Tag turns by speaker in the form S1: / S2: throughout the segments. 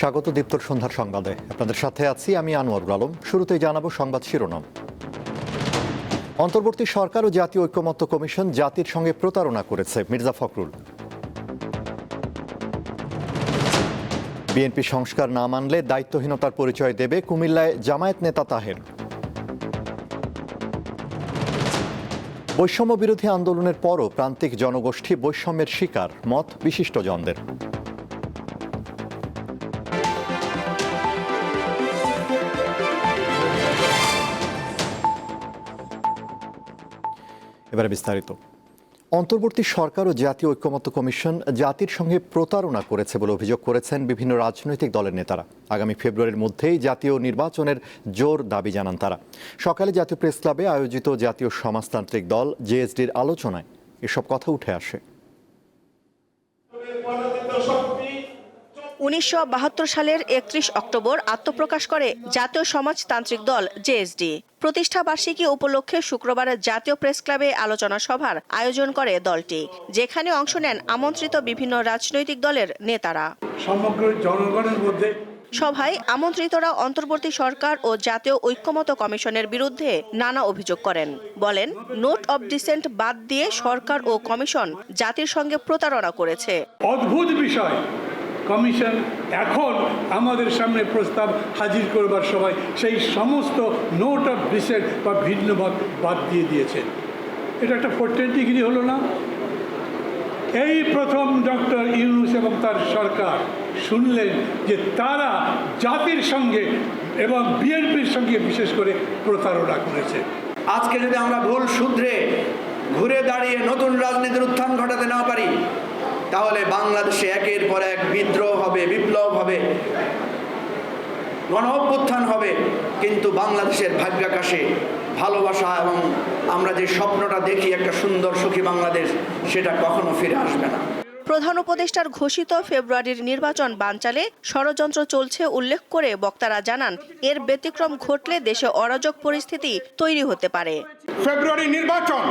S1: স্বাগত দীপ্তর সন্ধ্যার সংবাদে। আপনাদের সাথে আছি আমি আনোয়ারুল আলম। শুরুতেই জানাব সংবাদ শিরোনাম। অন্তর্বর্তী সরকার ও জাতীয় ঐক্যমত্য কমিশন জাতির সঙ্গে প্রতারণা করেছে মির্জা ফখরুল। বিএনপি সংস্কার না মানলে দায়িত্বহীনতার পরিচয় দেবে কুমিল্লায় জামায়াত নেতা তাহের। বৈষম্য বিরোধী আন্দোলনের পরও প্রান্তিক জনগোষ্ঠী বৈষম্যের শিকার, মত বিশিষ্টজনদের। এবারে বিস্তারিত। অন্তর্বর্তী সরকার ও জাতীয় ঐক্যমত্য কমিশন জাতির সঙ্গে প্রতারণা করেছে বলে অভিযোগ করেছেন বিভিন্ন রাজনৈতিক দলের নেতারা। আগামী ফেব্রুয়ারির মধ্যেই জাতীয় নির্বাচনের জোর দাবি জানান তারা। সকালে জাতীয় প্রেস ক্লাবে আয়োজিত জাতীয় সমাজতান্ত্রিক দল জেএসডির আলোচনায় এসব কথা উঠে আসে।
S2: উনিশশো বাহাত্তর সালের একত্রিশ অক্টোবর আত্মপ্রকাশ করে জাতীয় সমাজতান্ত্রিক দল জেএসডি প্রতিষ্ঠা বার্ষিকী উপলক্ষে শুক্রবার জাতীয় প্রেস ক্লাবে আলোচনা সভার আয়োজন করে দলটি যেখানে অংশ নেন আমন্ত্রিত বিভিন্ন রাজনৈতিক দলের নেতারা।
S3: সমগ্র জনগণের মধ্যে
S2: সভায় আমন্ত্রিতরা অন্তর্বর্তী সরকার ও জাতীয় ঐক্যমত কমিশনের বিরুদ্ধে নানা অভিযোগ করেন। বলেন নোট অব ডিসেন্ট বাদ দিয়ে সরকার ও কমিশন জাতির সঙ্গে প্রতারণা করেছে।
S3: অদ্ভুত বিষয়। কমিশন এখন আমাদের সামনে প্রস্তাব হাজির করবার সময় সেই সমস্ত নোট অফ ডিসেন্ট বা ভিন্নমত বাদ দিয়ে দিয়েছে। এটা একটা ফোর্টেন ডিগ্রি হলো না? এই প্রথম ডক্টর ইউনুস এবং তার সরকার শুনলেন যে তারা জাতির সঙ্গে এবং বিএনপির সঙ্গে বিশেষ করে প্রতারণা করেছে।
S4: আজকে যদি আমরা ভুল শুধরে ঘুরে দাঁড়িয়ে নতুন রাজনীতির উত্থান ঘটাতে না পারি তাহলে বাংলাদেশে একের পর এক বিদ্রোহ হবে, বিপ্লব হবে গণ অভ্যুত্থান হবে, কিন্তু বাংলাদেশের ভাগ্যাকাশে ভালোবাসা এবং আমরা যে স্বপ্নটা দেখি, একটা সুন্দর সুখী বাংলাদেশ, সেটা কখনো ফিরে আসবে না।
S2: প্রধান উপদেষ্টার ঘোষিত ফেব্রুয়ারির নির্বাচন বানচালে ষড়যন্ত্র চলছে উল্লেখ করে বক্তারা জানান, এর ব্যতিক্রম ঘটলে দেশে অরাজক পরিস্থিতি তৈরি হতে পারে।
S5: ফেব্রুয়ারি নির্বাচন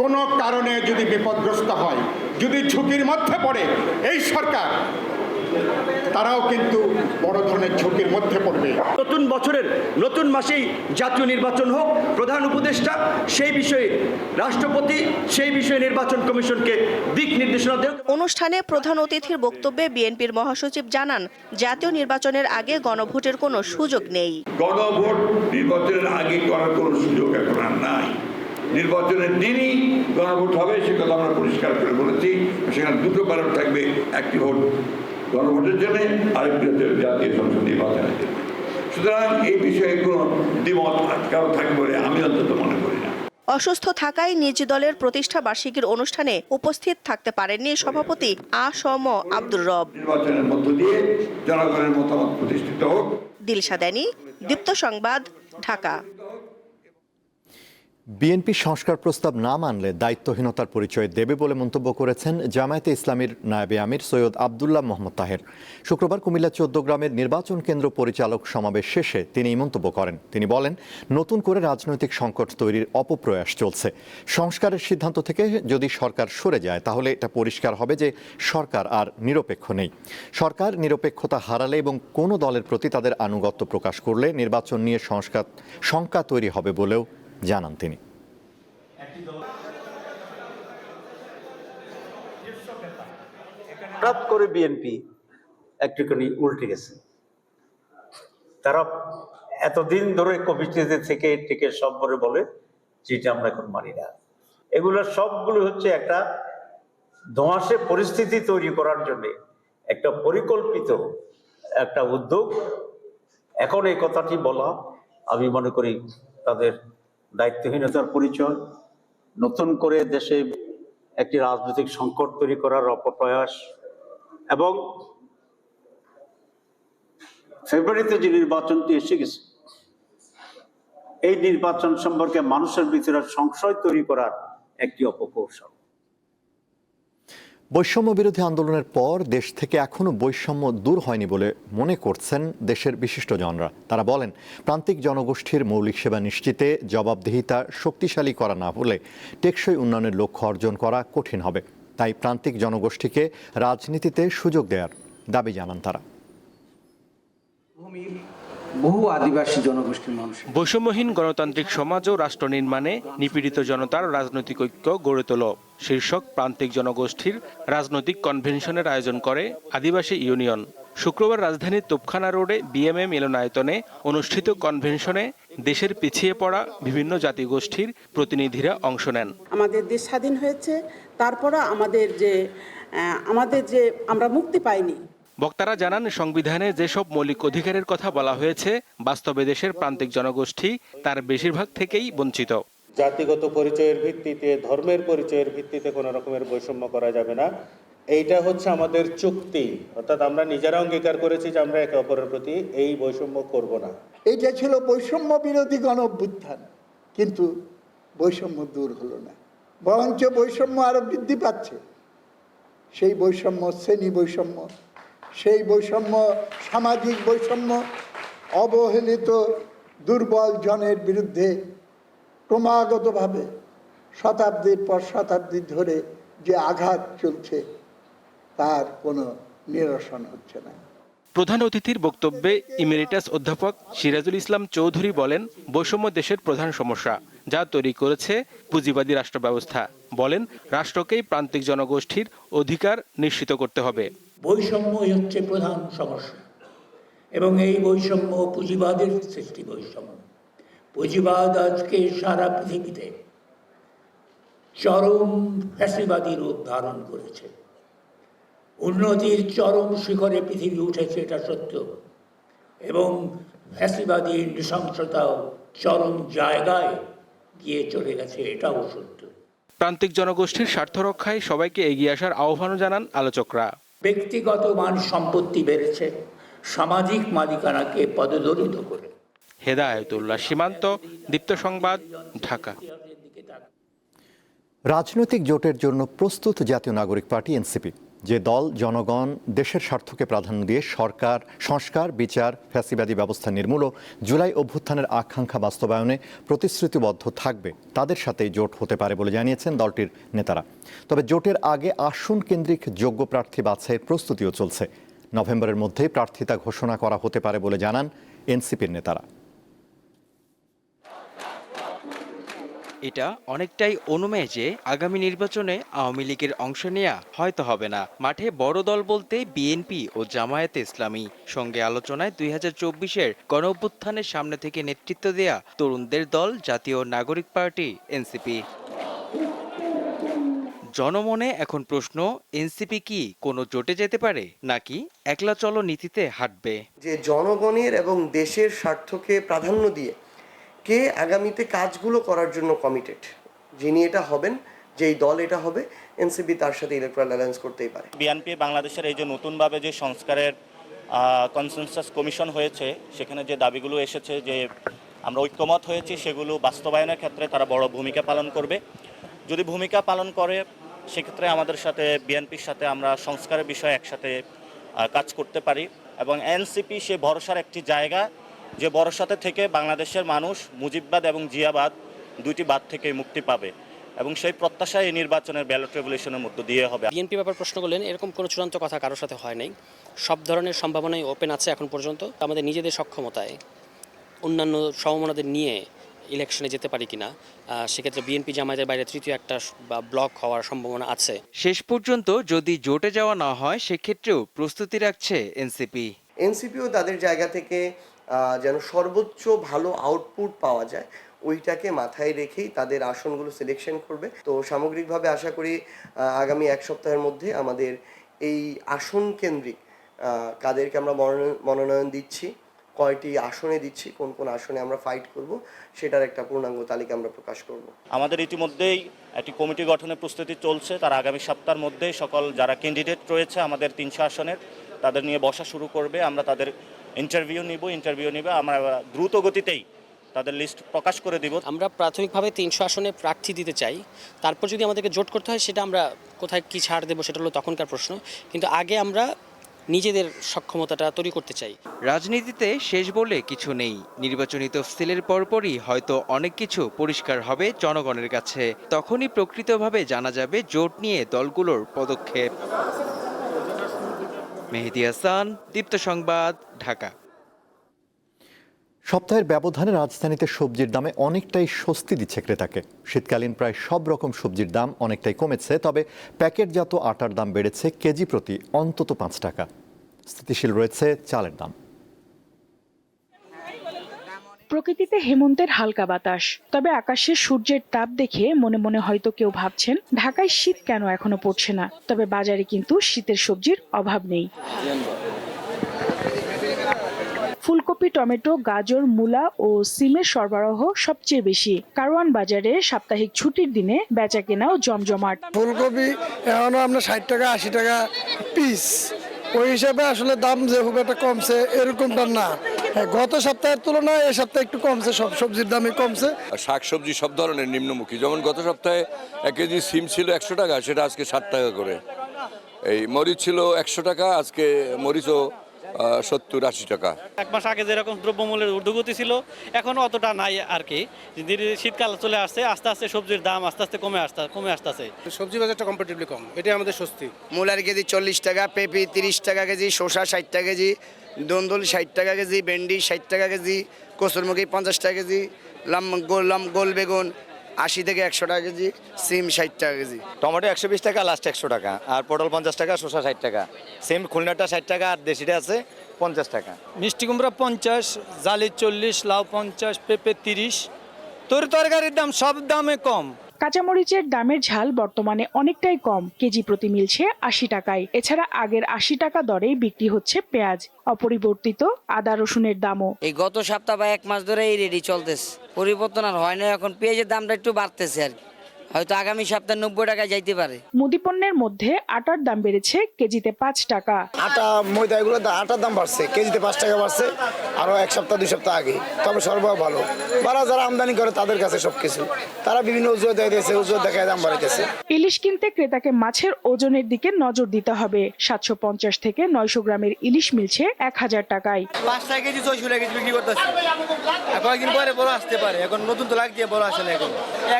S5: কোনো কারণে যদি বিপদগ্রস্ত হয়, যদি ঝুঁকির মধ্যে পড়ে, এই সরকার তারাও কিন্তু বড় ধরনের ঝুঁকির মধ্যে পড়বে।
S6: নতুন বছরের নতুন মাসেই জাতীয় নির্বাচন হোক প্রধান উপদেষ্টা সেই বিষয়ে রাষ্ট্রপতি সেই বিষয়ে নির্বাচন কমিশনকে দিক নির্দেশনা দেন।
S2: অনুষ্ঠানে প্রধান অতিথির বক্তব্যে বিএনপির মহাসচিব জানান জাতীয় নির্বাচনের আগে গণভোটের কোনো সুযোগ নেই।
S7: গণভোট নির্বাচনের আগে করার কোনো সুযোগ এখন আর নাই। নির্বাচনের দিনই গণভোট হবে সে কথা আমরা পরিষ্কার করে বলেছি। সেখানে দুটো ব্যালট থাকবে একটি ভোট গণভোটের জন্য আরেকটি হচ্ছে জাতীয় সংসদ নির্বাচনের জন্য সুতরাং এই বিষয়ে কোনো দ্বিমত কারও থাকবে বলে আমি অন্তত মনে করি না।
S2: অসুস্থ থাকায় নিজ দলের প্রতিষ্ঠা বার্ষিকীর অনুষ্ঠানে উপস্থিত থাকতে পারেননি সভাপতি আ সম আব্দুর রব।
S7: নির্বাচনের মধ্য দিয়ে জনগণের মতামত প্রতিষ্ঠিত হোক।
S2: দিলশাদানি দীপ্ত সংবাদ ঢাকা।
S1: বিএনপি সংস্কার প্রস্তাব না মানলে দায়িত্বহীনতার পরিচয় দেবে বলে মন্তব্য করেছেন জামায়াতে ইসলামীর নায়েবে আমির সৈয়দ আবদুল্লাহ মোহাম্মদ তাহের। শুক্রবার কুমিল্লা চৌদ্দ গ্রামের নির্বাচন কেন্দ্র পরিচালক সমাবেশ শেষে তিনি এই মন্তব্য করেন। তিনি বলেন, নতুন করে রাজনৈতিক সংকট তৈরির অপপ্রয়াস চলছে। সংস্কারের সিদ্ধান্ত থেকে যদি সরকার সরে যায়, তাহলে এটা পরিষ্কার হবে যে সরকার আর নিরপেক্ষ নেই। সরকার নিরপেক্ষতা হারালে এবং কোনো দলের প্রতি তাদের আনুগত্য প্রকাশ করলে নির্বাচন নিয়ে সংস্কার, শঙ্কা তৈরি হবে বলেও জানান তিনি।
S8: হঠাৎ করে বিএনপি একটুখানি উল্টে গেছে। তারা এতদিন ধরে কমিটিতে থেকে থেকে সব করে বলে, যেটা আমরা এখন মানি না। এগুলো সবগুলো হচ্ছে একটা ধোঁয়াশে পরিস্থিতি তৈরি করার জন্য একটা পরিকল্পিত একটা উদ্যোগ। এখন এই কথাটি বলা, আমি মনে করি তাদের দায়িত্বহীনতার পরিচয়, নতুন করে দেশে একটি রাজনৈতিক সংকট তৈরি করার অপপ্রয়াস এবং ফেব্রুয়ারিতে যে নির্বাচনটি এসে গেছে, এই নির্বাচন সম্পর্কে মানুষের ভিতরে সংশয় তৈরি করার একটি অপকৌশল।
S1: বৈষম্য বিরোধী আন্দোলনের পর দেশ থেকে এখনও বৈষম্য দূর হয়নি বলে মনে করছেন দেশের বিশিষ্টজনরা। তারা বলেন, প্রান্তিক জনগোষ্ঠীর মৌলিক সেবা নিশ্চিতে জবাবদিহিতা শক্তিশালী করা না হলে টেকসই উন্নয়নের লক্ষ্য অর্জন করা কঠিন হবে। তাই প্রান্তিক জনগোষ্ঠীকে রাজনীতিতে সুযোগ দেওয়ার দাবি জানান তারা।
S9: বহু আদিবাসী জনগোষ্ঠীর মানুষ।
S10: বৈষম্যহীন গণতান্ত্রিক সমাজ ও রাষ্ট্র নির্মাণে নিপীড়িত জনতার রাজনৈতিক ঐক্য গড়ে তোল। শীর্ষক প্রান্তিক জনগোষ্ঠীর রাজনৈতিক কনভেনশনের আয়োজন করে আদিবাসী ইউনিয়ন। শুক্রবার রাজধানীর তোপখানা রোডে বিএমএ মিলনায়তনে অনুষ্ঠিত কনভেনশনে দেশের পিছিয়ে পড়া বিভিন্ন জাতিগোষ্ঠীর প্রতিনিধিরা অংশ নেন।
S11: আমাদের দেশ স্বাধীন হয়েছে তারপরও আমাদের যে আমাদের যে আমরা মুক্তি পাইনি
S10: বক্তারা জানান সংবিধানে যেসব মৌলিক অধিকারের কথা বলা হয়েছে বাস্তবে দেশের প্রান্তিক জনগোষ্ঠী তার বেশিরভাগ থেকেই বঞ্চিত।
S12: জাতিগত পরিচয়ের ভিত্তিতে ধর্মের পরিচয়ের ভিত্তিতে কোনো রকমের বৈষম্য করা যাবে না। এইটা হচ্ছে আমাদের চুক্তি। অর্থাৎ আমরা নিজেরা অঙ্গীকার করেছি যে আমরা একে অপরের প্রতি এই বৈষম্য করব না।
S13: এইটা ছিল বৈষম্য বিরোধী গণ অভ্যুত্থান কিন্তু বৈষম্য দূর হলো না। বরঞ্চ বৈষম্য আরও বৃদ্ধি পাচ্ছে। সেই বৈষম্য শ্রেণি বৈষম্য সেই বৈষম্য, সামাজিক বৈষম্য অবহেলিত দুর্বল জনের বিরুদ্ধে ক্রমাগতভাবে শতাব্দীর পর শতাব্দী ধরে যে আঘাত চলছে, তার কোনো নিরসন হচ্ছে না।
S10: প্রধান অতিথির বক্তব্যে ইমেরিটাস অধ্যাপক সিরাজুল ইসলাম চৌধুরী বলেন, বৈষম্য দেশের প্রধান সমস্যা, যা তৈরি করেছে পুঁজিবাদী রাষ্ট্র ব্যবস্থা বলেন, রাষ্ট্রকেই প্রান্তিক জনগোষ্ঠীর অধিকার নিশ্চিত করতে হবে।
S9: বৈষম্যই হচ্ছে প্রধান সমস্যা। এবং এই বৈষম্য পুঁজিবাদের সৃষ্টি বৈষম্য। পুঁজিবাদ আজকে সারা পৃথিবীতে চরম ফ্যাসিবাদী রূপ ধারণ করেছে। উন্নতির চরম শিখরে পৃথিবী উঠেছে এটা সত্য। এবং ফ্যাসিবাদী নৃশংসতাও চরম জায়গায় গিয়ে চলে গেছে এটাও সত্য।
S10: প্রান্তিক জনগোষ্ঠীর স্বার্থ রক্ষায় সবাইকে এগিয়ে আসার আহ্বানও জানান আলোচকরা।
S9: ব্যক্তিগত মান সম্পত্তি বেড়েছে সামাজিক মালিকানাকে পদদলিত করে।
S10: হেদায়তুল্লাহ সীমান্ত দীপ্ত সংবাদ ঢাকা।
S1: রাজনৈতিক জোটের জন্য প্রস্তুত জাতীয় নাগরিক পার্টি এনসিপি। যে দল, জনগণ, দেশের স্বার্থকে প্রাধান্য দিয়ে সরকার, সংস্কার, বিচার, ফ্যাসিবাদী ব্যবস্থা নির্মূল জুলাই অভ্যুত্থানের আকাঙ্ক্ষা বাস্তবায়নে প্রতিশ্রুতিবদ্ধ থাকবে। তাদের সাথেই জোট হতে পারে বলে জানিয়েছেন দলটির নেতারা। তবে জোটের আগে আসন কেন্দ্রিক যোগ্য প্রার্থী বাছাইয়ের প্রস্তুতিও চলছে। নভেম্বরের মধ্যেই প্রার্থিতা ঘোষণা করা হতে পারে বলে জানান এনসিপির নেতারা।
S14: এটা অনেকটাই অনুমেয় যে আগামী নির্বাচনে আওয়ামী লীগের অংশ নেওয়া হয়তো হবে না। মাঠে বড় দল বলতে বিএনপি ও জামায়াতে ইসলামী। সঙ্গে আলোচনায় দুই হাজার চব্বিশের গণ অভ্যুত্থানের সামনে থেকে নেতৃত্ব দেয়া তরুণদের দল, জাতীয় নাগরিক পার্টি, এনসিপি। জনমনে এখন প্রশ্ন, এনসিপি কি কোনো জোটে যেতে পারে, নাকি একলা চলো নীতিতে হাঁটবে?
S15: যে জনগণের এবং দেশের স্বার্থকে প্রাধান্য দিয়ে কে আগামীতে কাজগুলো করার জন্য কমিটেড যিনি এটা হবেন, যেই দল এটা হবে, এনসিপি তার সাথে ইলেকট্রাল অ্যালায়েন্স করতেই পারে।
S12: বিএনপি বাংলাদেশের এই যে নতুনভাবে যে সংস্কারের কনসেনসাস কমিশন হয়েছে, সেখানে যে দাবিগুলো এসেছে যে আমরা ঐক্যমত হয়েছি, সেগুলো বাস্তবায়নের ক্ষেত্রে তারা বড় ভূমিকা পালন করবে। যদি ভূমিকা পালন করে, সেক্ষেত্রে আমাদের সাথে, বিএনপির সাথে আমরা সংস্কারের বিষয়ে একসাথে কাজ করতে পারি। এবং এনসিপি সে ভরসার একটি জায়গা যে ভরসাতে থেকে বাংলাদেশের মানুষ মুজিববাদ এবং জিয়াবাদ দুইটি বাদ থেকে মুক্তি পাবে এবং সেই প্রত্যাশা এই নির্বাচনের ব্যালট রেভলিউশনের মধ্য দিয়ে হবে।
S11: বিএনপি ব্যাপার প্রশ্ন করলেন এরকম কোনো চূড়ান্ত কথা কারোর সাথে হয় নাই। সব ধরনের সম্ভাবনাই ওপেন আছে এখন পর্যন্ত। আমাদের নিজেদের সক্ষমতায় অন্যান্য সমমনাদের নিয়ে ইলেকশনে যেতে পারি কিনা সেক্ষেত্রে বিএনপি জামায়াতের বাইরে তৃতীয় একটা বা ব্লক হওয়ার সম্ভাবনা আছে।
S14: শেষ পর্যন্ত যদি জোটে যাওয়া না হয় সেক্ষেত্রেও প্রস্তুতি রাখছে এনসিপি।
S15: এনসিপিও তাদের জায়গা থেকে যেন সর্বোচ্চ ভালো আউটপুট পাওয়া যায়, ওইটাকে মাথায় রেখেই তাদের আসনগুলো সিলেকশন করবে। তো সামগ্রিকভাবে আশা করি আগামী এক সপ্তাহের মধ্যে আমাদের এই আসন কেন্দ্রিক কাদেরকে আমরা মনোনয়ন- দিচ্ছি, কয়টি আসনে দিচ্ছি, কোন কোন আসনে আমরা ফাইট করব, সেটার একটা পূর্ণাঙ্গ তালিকা আমরা প্রকাশ করব।
S12: আমাদের ইতিমধ্যেই একটি কমিটি গঠনের প্রস্তুতি চলছে। তার আগামী সপ্তাহের মধ্যেই সকল যারা ক্যান্ডিডেট রয়েছে আমাদের তিনশো আসনের, তাদের নিয়ে বসা শুরু করবে। আমরা তাদের ইন্টারভিউ নিব ইন্টারভিউ নিবে আমরা দ্রুত গতিতেই তাদের লিস্ট প্রকাশ করে দিব।
S11: আমরা প্রাথমিকভাবে তিনশো আসনে প্রার্থী দিতে চাই। তারপর যদি আমাদেরকে জোট করতে হয় সেটা আমরা কোথায় কি ছাড় দেবো সেটা হলো তখনকার প্রশ্ন। কিন্তু আগে আমরা নিজেদের সক্ষমতাটা তৈরি করতে চাই।
S14: রাজনীতিতে শেষ বলে কিছু নেই। নির্বাচনী তফসিলের পরপরই হয়তো অনেক কিছু পরিষ্কার হবে জনগণের কাছে। তখনই প্রকৃতভাবে জানা যাবে জোট নিয়ে দলগুলোর পদক্ষেপ। মেহেদি হাসান, দীপ্ত সংবাদ, ঢাকা।
S1: সপ্তাহের ব্যবধানে রাজধানীতে সবজির দামে অনেকটাই স্বস্তি দিচ্ছে ক্রেতাকে। শীতকালীন প্রায় সব রকম সবজির দাম অনেকটাই কমেছে, তবে প্যাকেটজাত আটার দাম বেড়েছে কেজি প্রতি অন্তত পাঁচ টাকা। স্থিতিশীল রয়েছে চালের দাম।
S16: প্রকৃতিতে হেমন্তের হালকা বাতাস, তবে আকাশে সূর্যের তাপ দেখে মনে মনে হয়তো কেউ ভাবছেন, ঢাকায় শীত কেন এখনও পড়ছে না? তবে বাজারে কিন্তু শীতের সবজির অভাব নেই। ফুলকপি, টমেটো, গাজর, মূলা ও সিমের সরবরাহ সবচেয়ে বেশি। কারওয়ান বাজারে সাপ্তাহিক ছুটির দিনে বেচা কেনাও জমজমাট।
S17: ফুলকপি এখনও আপনার ষাট টাকা, আশি টাকা পিস ওই হিসাবে আসলে দাম যে খুব একটা কমছে এরকমটা না। হ্যাঁ, গত সপ্তাহের তুলনায় এ সপ্তাহে একটু কমছে সব সবজির দামই কমছে।
S18: শাক সবজি সব ধরনের নিম্নমুখী। যেমন গত সপ্তাহে এক কেজি সিম ছিল একশো টাকা সেটা আজকে ষাট টাকা করে। এই মরিচ ছিল একশো টাকা আজকে মরিচও সত্তর আশি টাকা।
S19: এক মাস আগে যেরকম দ্রব্যমূল্যের ঊর্ধ্বগতি ছিল এখনও অতটা নাই আর কি। ধীরে শীতকাল চলে আসছে আস্তে আস্তে সবজির দাম আস্তে আস্তে কমে আসতে কমে আসতেছে।
S17: সবজি বাজারটা কম্পারেটিভলি কম এটাই আমাদের স্বস্তি।
S4: মূলার কেজি চল্লিশ টাকা পেঁপি তিরিশ টাকা কেজি শসা ষাট টাকা কেজি দন্দুল ষাট টাকা কেজি ভেন্ডি ষাট টাকা কেজি কসুরমুখী পঞ্চাশ টাকা কেজি লাম গোল লাম গোল বেগুন আশি থেকে একশো টাকা কেজি সিম ষাট টাকা কেজি।
S6: টমেটো একশো বিশ টাকা লাস্ট একশো টাকা। আর পটল পঞ্চাশ টাকা শসা ষাট টাকা। সিম খুলনাটা ষাট টাকা আর দেশিটা আছে পঞ্চাশ টাকা।
S19: মিষ্টি কুমড়া পঞ্চাশ জালি চল্লিশ লাউ পঞ্চাশ পেঁপে তিরিশ। তোর তরকারির দাম সব দামে কম।
S16: কাঁচামরিচের দামের ঝাল বর্তমানে অনেকটাই কম। কেজি প্রতি মিলছে আশি টাকায়। এছাড়া আগের আশি টাকা দরেই বিক্রি হচ্ছে পেঁয়াজ। অপরিবর্তিত আদা রসুনের দামও।
S20: এই গত সপ্তাহ বা এক মাস ধরে এই রেডি চলতেছে। পরিবর্তন আর হয় না। এখন পেঁয়াজের দামটা একটু বাড়তেছে আর হয়তো আগামী সপ্তাহে নব্বই টাকায় যাইতে পারে।
S16: মুদিপণ্যের মধ্যে আটার দাম বেড়েছে কেজিতে পাঁচ টাকা।
S17: আটা ময়দা এগুলো আটার দাম বাড়ছে। কেজিতে পাঁচ টাকা বাড়ছে। আরও এক সপ্তাহ দুই সপ্তাহ আগে। তবে সরবরাহ ভালো। বারা যারা আমদানি করে তাদের কাছে সবকিছু। তারা বিভিন্ন উজ্জ্বল দেখাইতেছে উজ্জ্বল দেখায় দাম বাড়াইতেছে।
S16: ইলিশ কিনতে ক্রেতাকে মাছের ওজনের দিকে নজর দিতে হবে। সাতশো পঞ্চাশ থেকে নয়শো গ্রামের ইলিশ মিলছে এক হাজার টাকায়।
S6: পাঁচ টাকা কেজি ছয়শো টাকা কেজি বিক্রি করতেছি। কয়েকদিন পরে বড় আসতে পারে। এখন নতুন তো লাগছে বড় আসে না এখন।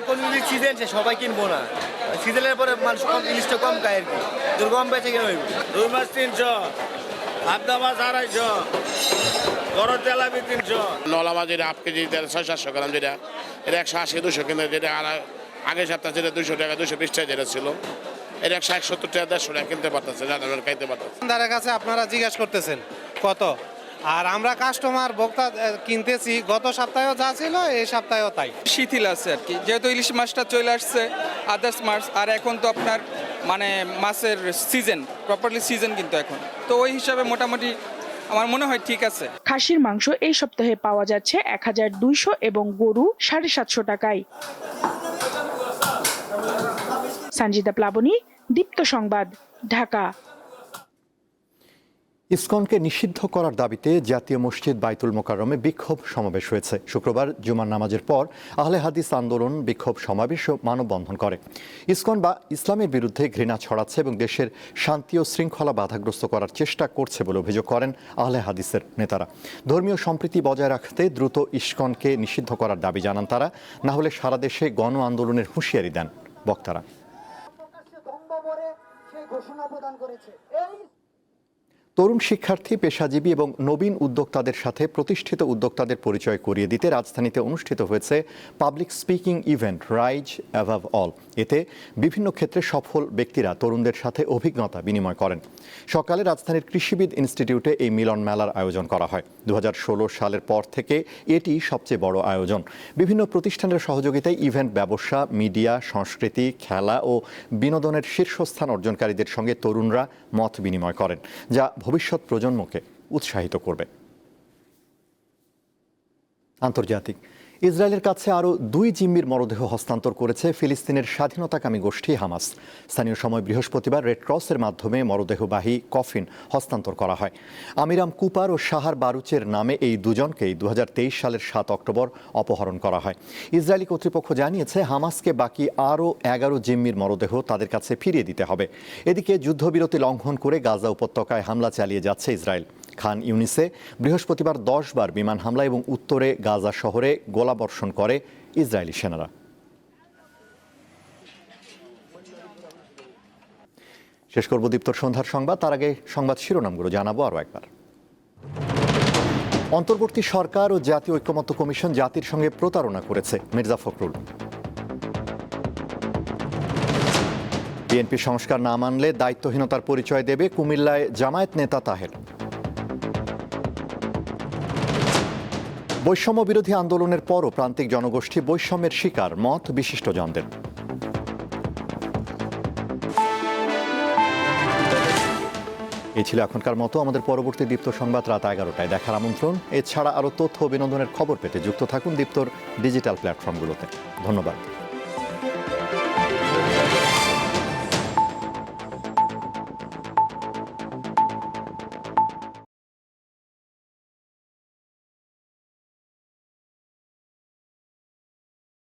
S6: এখন যদি সিজন সবাই কিনবো না। সিজনের পরে মানুষ কম জিনিসটা কম খায় আর কি। তোর কম বেঁচে কিনে হইব।
S19: দুই মাস তিনশো আবদা মাছ আড়াইশো। গরম তিনশো।
S17: মাছ যেটা হাফ কেজি ছয় সাতশো গ্রাম যেটা এটা একশো আশি দুশো কিন্তু যেটা আর আগের সপ্তাহে যেটা দুশো টাকা দুশো বিশ টাকা যেটা ছিল এটা একশো এক সত্তর টাকা দেড়শো টাকা কিনতে পারতেছে যাদের খাইতে পারতেছে।
S19: দোকানদারের কাছে আপনারা জিজ্ঞাসা করতেছেন কত? আর আমরা কাস্টমার ভোক্তা কিনতেছি গত সপ্তাহেও যা ছিল এই সপ্তাহেও তাই।
S14: শিথিল আছে আর কি। যেহেতু ইলিশ মাছটা চলে আসছে আদার্স মাছ আর এখন তো আপনার মানে মাছের সিজন প্রপারলি সিজন কিন্তু এখন। তো ওই হিসাবে মোটামুটি আমার মনে হয় ঠিক আছে।
S16: খাসির মাংস এই সপ্তাহে পাওয়া যাচ্ছে এক হাজার দুইশো এবং গরু সাড়ে সাতশো টাকায়। সঞ্জিতা প্লাবনী, দীপ্ত সংবাদ, ঢাকা।
S1: ইসকনকে নিষিদ্ধ করার দাবিতে জাতীয় মসজিদ বাইতুল মোকাররমে বিক্ষোভ সমাবেশ হয়েছে। শুক্রবার জুমার নামাজের পর আহলে হাদিস আন্দোলন বিক্ষোভ সমাবেশ ও মানববন্ধন করে। ইসকন বা ইসলামের বিরুদ্ধে ঘৃণা ছড়াচ্ছে এবং দেশের শান্তি ও শৃঙ্খলা বাধাগ্রস্ত করার চেষ্টা করছে বলে অভিযোগ করেন আহলে হাদিসের নেতারা। ধর্মীয় সম্প্রীতি বজায় রাখতে দ্রুত ইসকনকে নিষিদ্ধ করার দাবি জানান তারা। না হলে সারা দেশে গণ আন্দোলনের হুঁশিয়ারি দেন বক্তারা। তরুণ শিক্ষার্থী, পেশাজীবী এবং নবীন উদ্যোক্তাদের সাথে প্রতিষ্ঠিত উদ্যোক্তাদের পরিচয় করিয়ে দিতে রাজধানীতে অনুষ্ঠিত হয়েছে public speaking event, rise above all. এতে বিভিন্ন ক্ষেত্রে সফল ব্যক্তিরা তরুণদের সাথে অভিজ্ঞতা বিনিময় করেন। সকালে রাজধানীর কৃষিবিদ ইনস্টিটিউটে এই মিলন মেলার আয়োজন করা হয়। দু হাজার ষোলো সালের পর থেকে এটি সবচেয়ে বড় আয়োজন। বিভিন্ন প্রতিষ্ঠানের সহযোগিতায় ইভেন্ট ব্যবসা, মিডিয়া, সংস্কৃতি, খেলা ও বিনোদনের শীর্ষস্থান অর্জনকারীদের সঙ্গে তরুণরা মত বিনিময় করেন, যা ভবিষ্যৎ প্রজন্মকে উৎসাহিত করবে। আন্তর্জাতিক ইসরায়েলের কাছে আরও দুই জিম্মির মরদেহ হস্তান্তর করেছে ফিলিস্তিনের স্বাধীনতাকামী গোষ্ঠী হামাস। স্থানীয় সময় বৃহস্পতিবার রেড ক্রসের মাধ্যমে মরদেহবাহী কফিন হস্তান্তর করা হয়। আমিরাম কুপার ও শাহার বারুচের নামে এই দুজনকেই দু হাজার তেইশ সালের সাত অক্টোবর অপহরণ করা হয়। ইসরায়েলি কর্তৃপক্ষ জানিয়েছে, হামাসকে বাকি আরও এগারো জিম্মির মরদেহ তাদের কাছে ফিরিয়ে দিতে হবে। এদিকে যুদ্ধবিরতি লঙ্ঘন করে গাজা উপত্যকায় হামলা চালিয়ে যাচ্ছে ইসরায়েল। খান ইউনিসে বৃহস্পতিবার দশবার বিমান হামলা এবং উত্তরে গাজা শহরে গোলাবর্ষণ করে ইসরায়েলি সেনারা। শেষ করব দীপ্তর সন্ধ্যার সংবাদ। তার আগে সংবাদ শিরোনামগুলো জানাব আরও একবার। অন্তর্বর্তী সরকার ও জাতীয় ঐক্যমত্য কমিশন জাতির সঙ্গে প্রতারণা করেছে মির্জা ফখরুল। বিএনপি সংস্কার না মানলে দায়িত্বহীনতার পরিচয় দেবে কুমিল্লায় জামায়াত নেতা তাহের। বৈষম্য বিরোধী আন্দোলনের পরও প্রান্তিক জনগোষ্ঠী বৈষম্যের শিকার মত বিশিষ্টজনদের। এই ছিল এখনকার মতো। আমাদের পরবর্তী দীপ্ত সংবাদ রাত এগারোটায়। দেখার আমন্ত্রণ। এছাড়া আরও তথ্য ও বিনোদনের খবর পেতে যুক্ত থাকুন দীপ্তর ডিজিটাল প্ল্যাটফর্মগুলোতে। ধন্যবাদ।